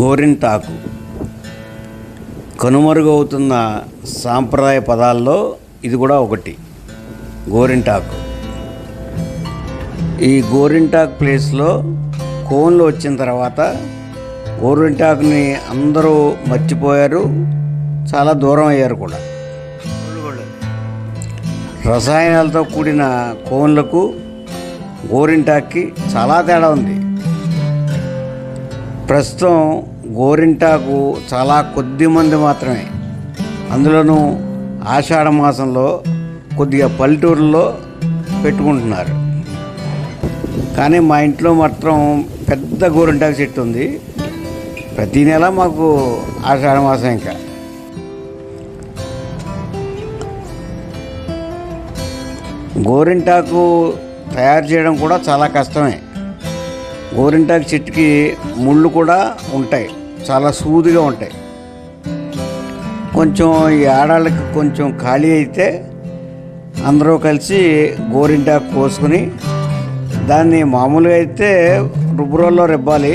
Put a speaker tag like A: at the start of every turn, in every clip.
A: గోరింటాకు. కనుమరుగవుతున్న సాంప్రదాయ పదాల్లో ఇది కూడా ఒకటి. గోరింటాకు. ఈ గోరింటాకు ప్లేస్లో కోన్లు వచ్చిన తర్వాత గోరింటాకుని అందరూ మర్చిపోయారు. చాలా దూరం అయ్యారు కూడా. రసాయనాలతో కూడిన కోన్లకు గోరింటాక్కి చాలా తేడా ఉంది. ప్రస్తుతం గోరింటాకు చాలా కొద్ది మంది మాత్రమే. అందులోనూ ఆషాఢ మాసంలో కొద్దిగా పల్లెటూరులో పెట్టుకుంటున్నారు. కానీ మా ఇంట్లో మాత్రం పెద్ద గోరింటాకు చెట్టు ఉంది. ప్రతి నెల మాకు ఆషాఢ మాసం ఇంకా. గోరింటాకు తయారు చేయడం కూడా చాలా కష్టమే. గోరింటాకు చెట్టుకి ముళ్ళు కూడా ఉంటాయి. చాలా సూదిగా ఉంటాయి. కొంచెం ఈ ఆడాళ్ళకి కొంచెం ఖాళీ అయితే అందరూ కలిసి గోరింటాకు కోసుకుని దాన్ని మామూలుగా అయితే రుబ్బురోల్లో రుబ్బాలి.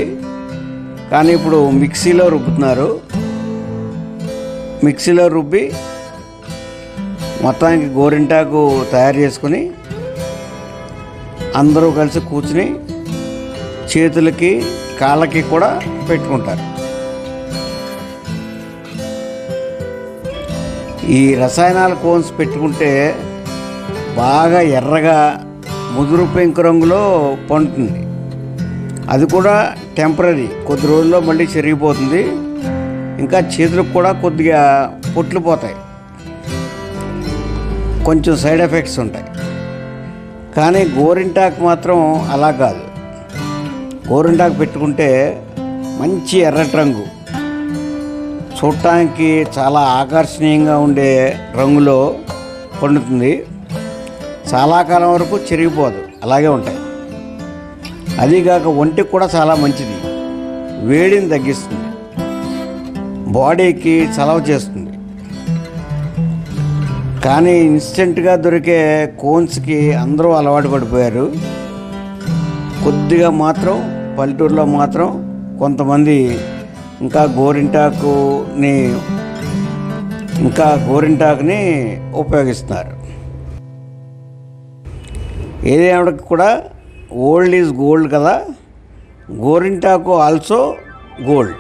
A: కానీ ఇప్పుడు మిక్సీలో రుబ్బుతున్నారు. మిక్సీలో రుబ్బి మొత్తానికి గోరింటాకు తయారు చేసుకుని అందరూ కలిసి కూర్చుని చేతులకి కాళ్ళకి కూడా పెట్టుకుంటారు. ఈ రసాయనాల కోన్స్ పెట్టుకుంటే బాగా ఎర్రగా ముదురు పెంకు రంగులో పండుతుంది. అది కూడా టెంపరీ కొద్ది రోజుల్లో మళ్ళీ చెరిగిపోతుంది. ఇంకా చేతులకు కూడా కొద్దిగా పొట్లు పోతాయి. కొంచెం సైడ్ ఎఫెక్ట్స్ ఉంటాయి. కానీ గోరింటాకు మాత్రం అలా కాదు. గోరింటాకు పెట్టుకుంటే మంచి ఎర్రటి రంగు. చూడటానికి చాలా ఆకర్షణీయంగా ఉండే రంగులో పండుతుంది. చాలా కాలం వరకు చెరిగిపోదు అలాగే ఉంటాయి. అదీగాక ఒంటికి కూడా చాలా మంచిది. వేడిని తగ్గిస్తుంది. బాడీకి చలవ చేస్తుంది. కానీ ఇన్స్టెంట్గా దొరికే కోన్స్కి అందరూ అలవాటు పడిపోయారు. కొద్దిగా మాత్రం పల్లెటూరులో మాత్రం కొంతమంది ఇంకా గోరింటాకుని ఇంకా గోరింటాకుని ఉపయోగిస్తున్నారు. ఏదేమైనా కూడా ఓల్డ్ ఈజ్ గోల్డ్ కదా. గోరింటాకు ఆల్సో గోల్డ్.